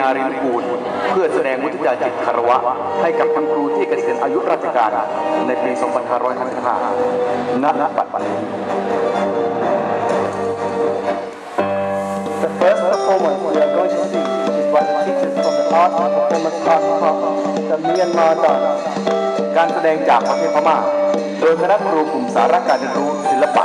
นารีนุกูลเพื่อแสดงมุทิตาจิตคารวะ ให้กับทั้งครูที่เกษียณอายุราชการในปี 2555ณปัจจุบันนี้ The first performance we are going to see is by the teachers from the Art and Performance Art Department, the Myanmar dance. การแสดงจากประเทศพม่า โดยคณะครูกลุ่มสาระการเรียนรู้ศิลปะ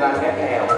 งานแอแอล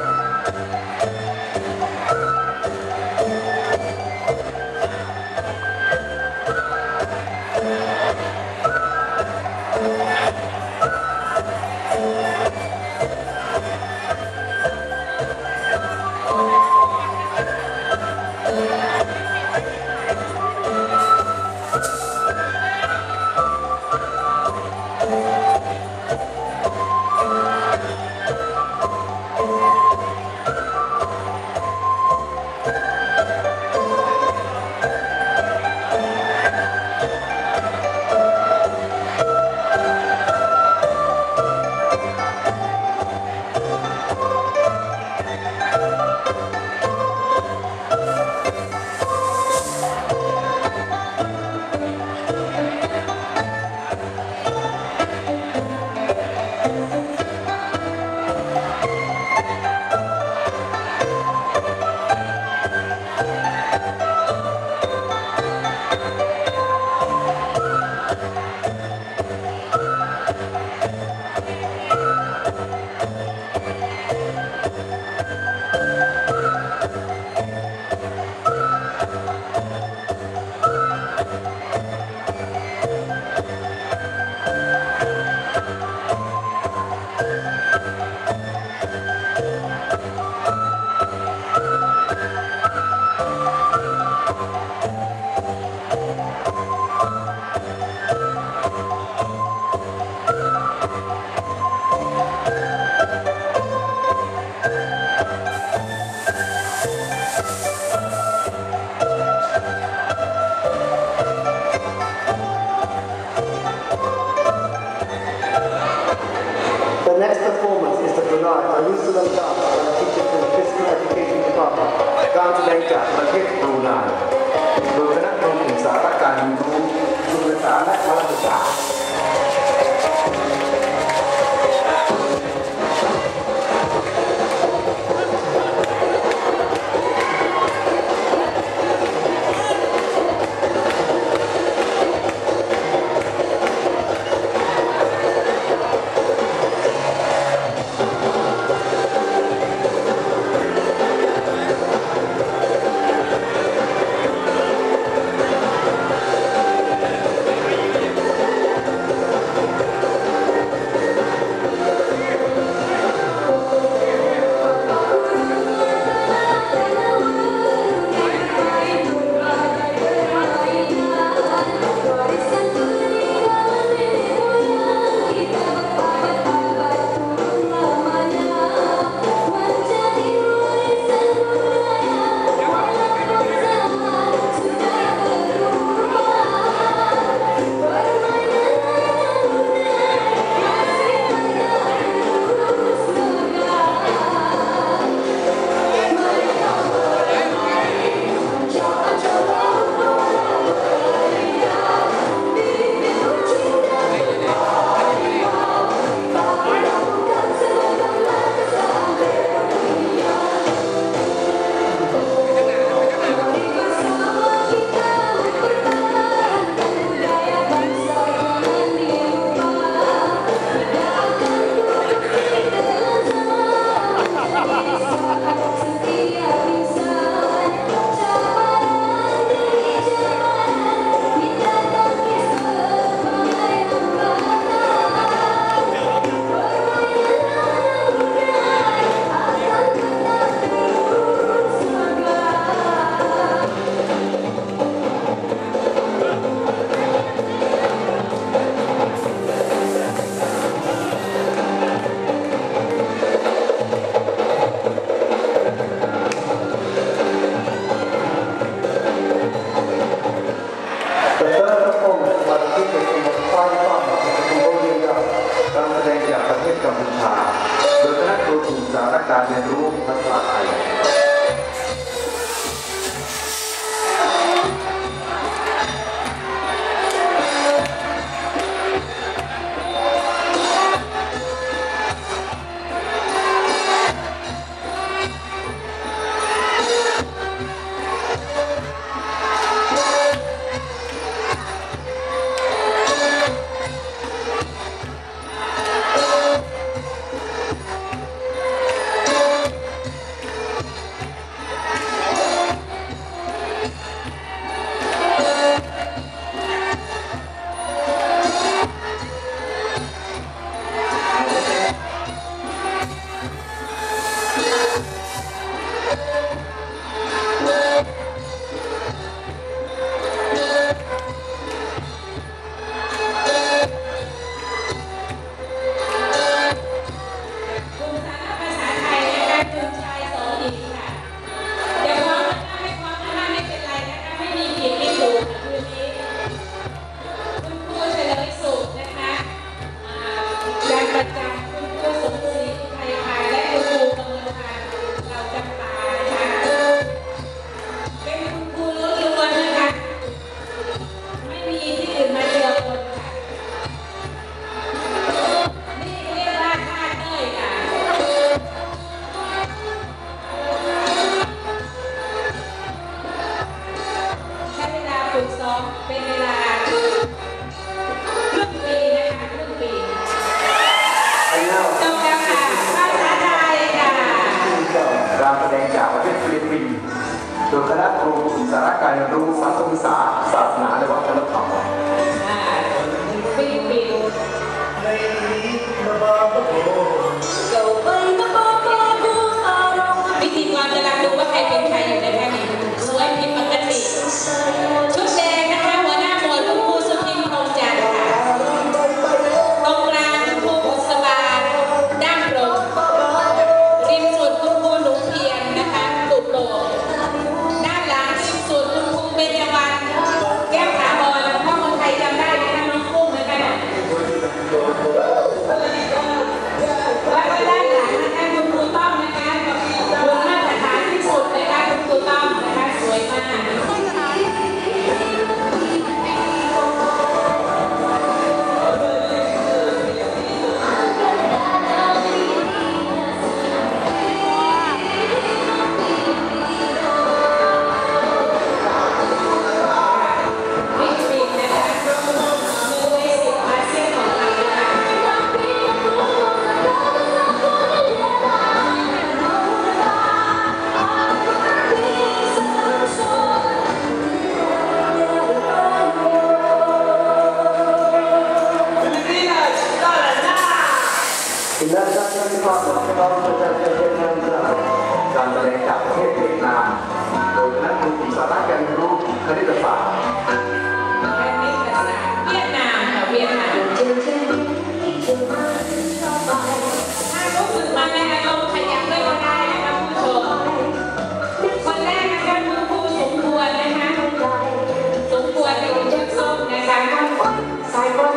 Sai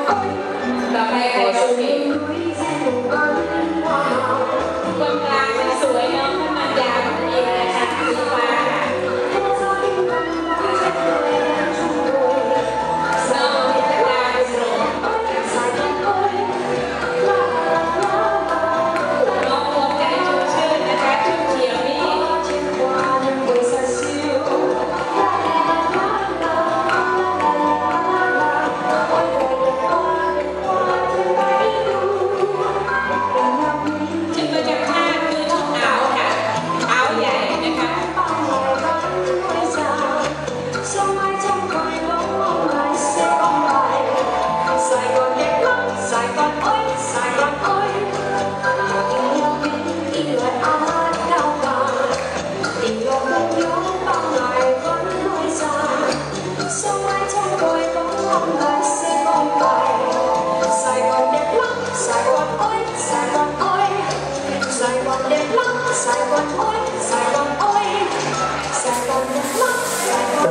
The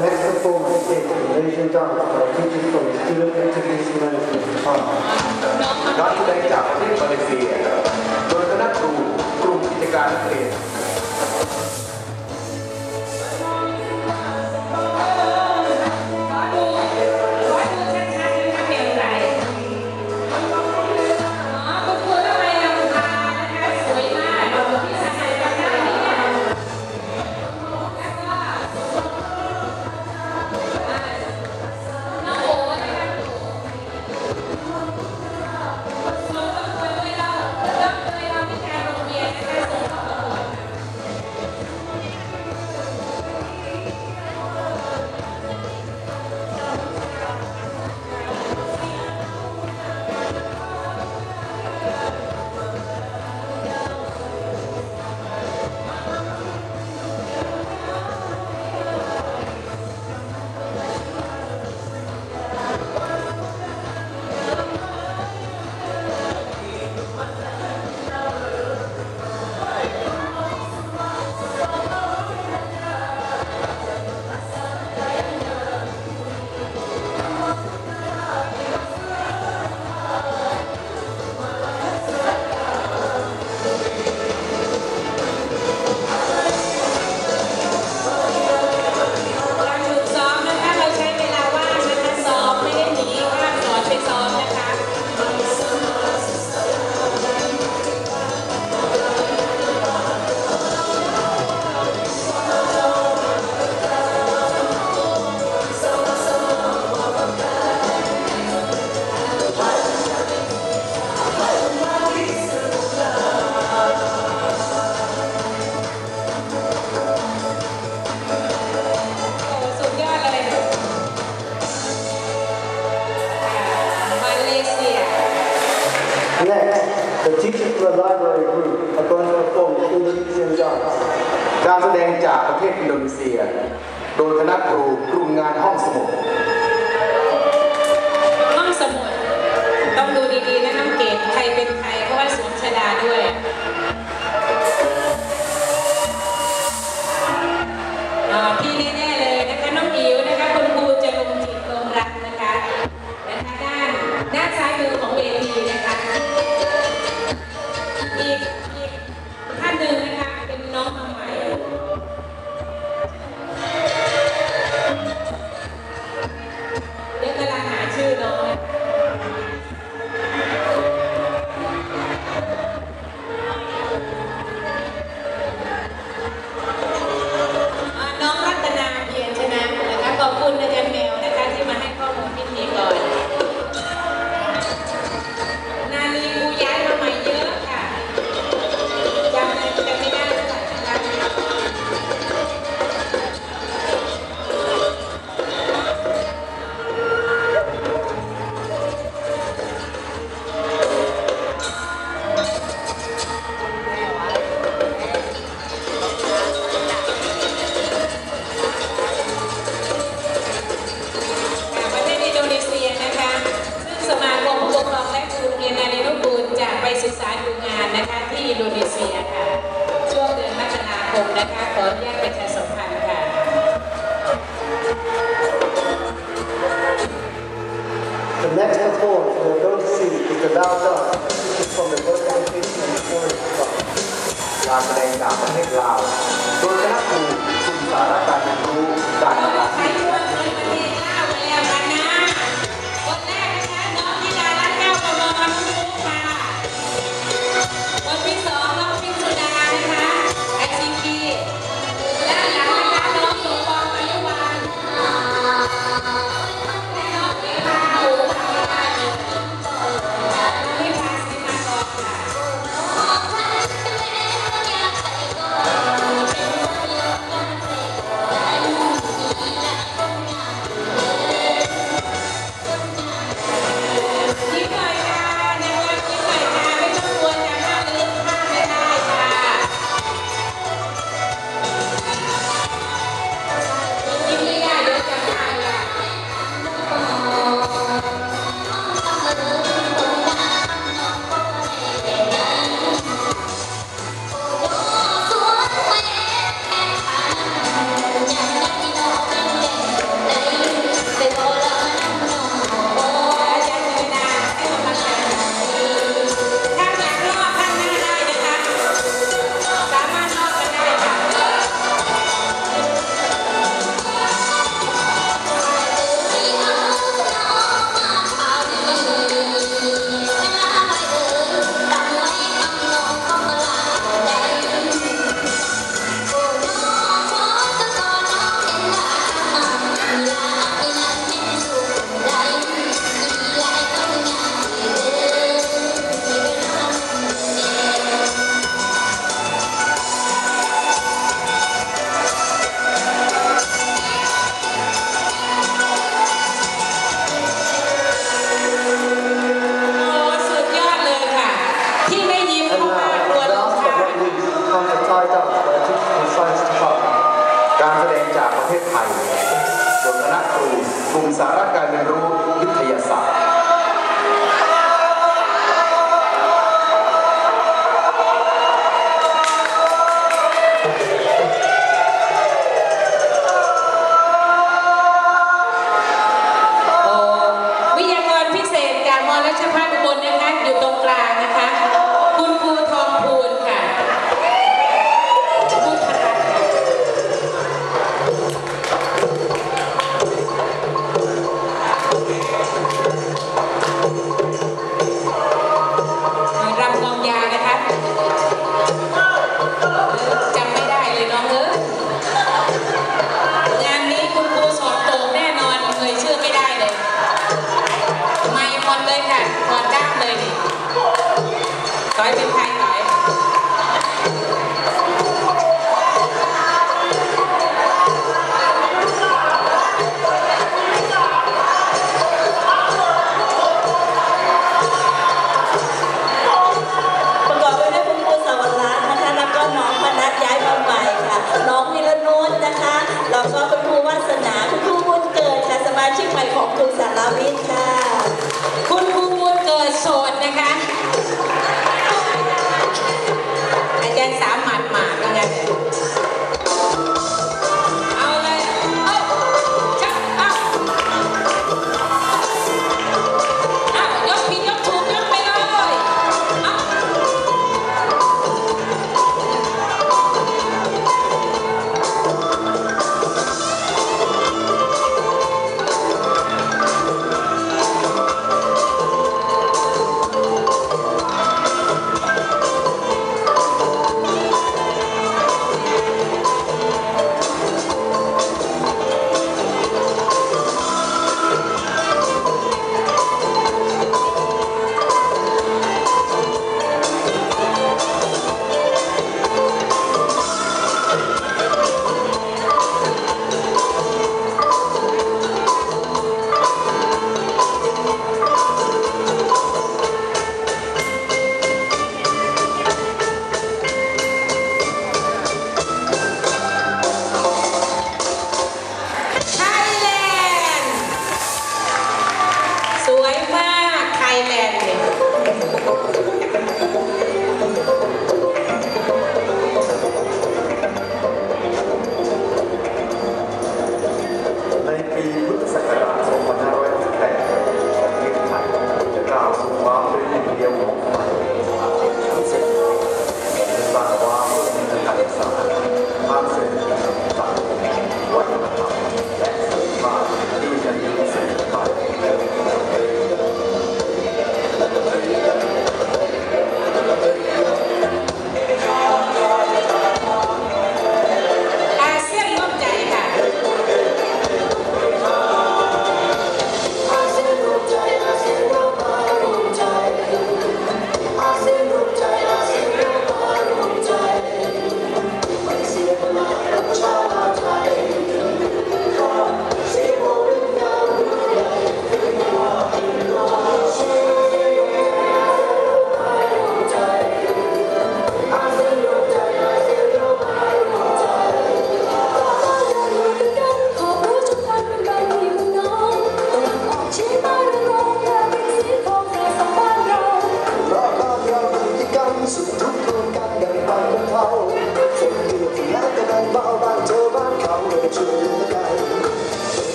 next performance is Asian dance by teachers from the Student Activities Management Department. น้องแสดงจากประเทศมาเลเซียโดยคณะครูกลุ่มกิจการนักเรียน You.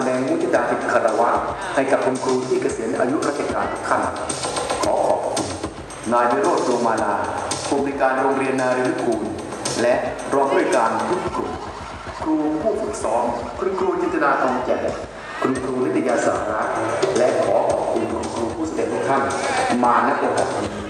แสดงมุทิตาจิตคารวะ ให้กับคุณครูที่เกษียณอายุราชการทุกท่านขอขอบคุณนายวิโรจน์ดวงมาลาผู้บริการโรงเรียนนาริกูลและรองผู้บริการทุกกลุ่มครูผู้ฝึกสอนคุณครูจินตนาทองแจ่มคุณครูนิตยาสาระและขอขอบคุณคุณครูผู้แสดงทุกท่านมาณโอกาสนี้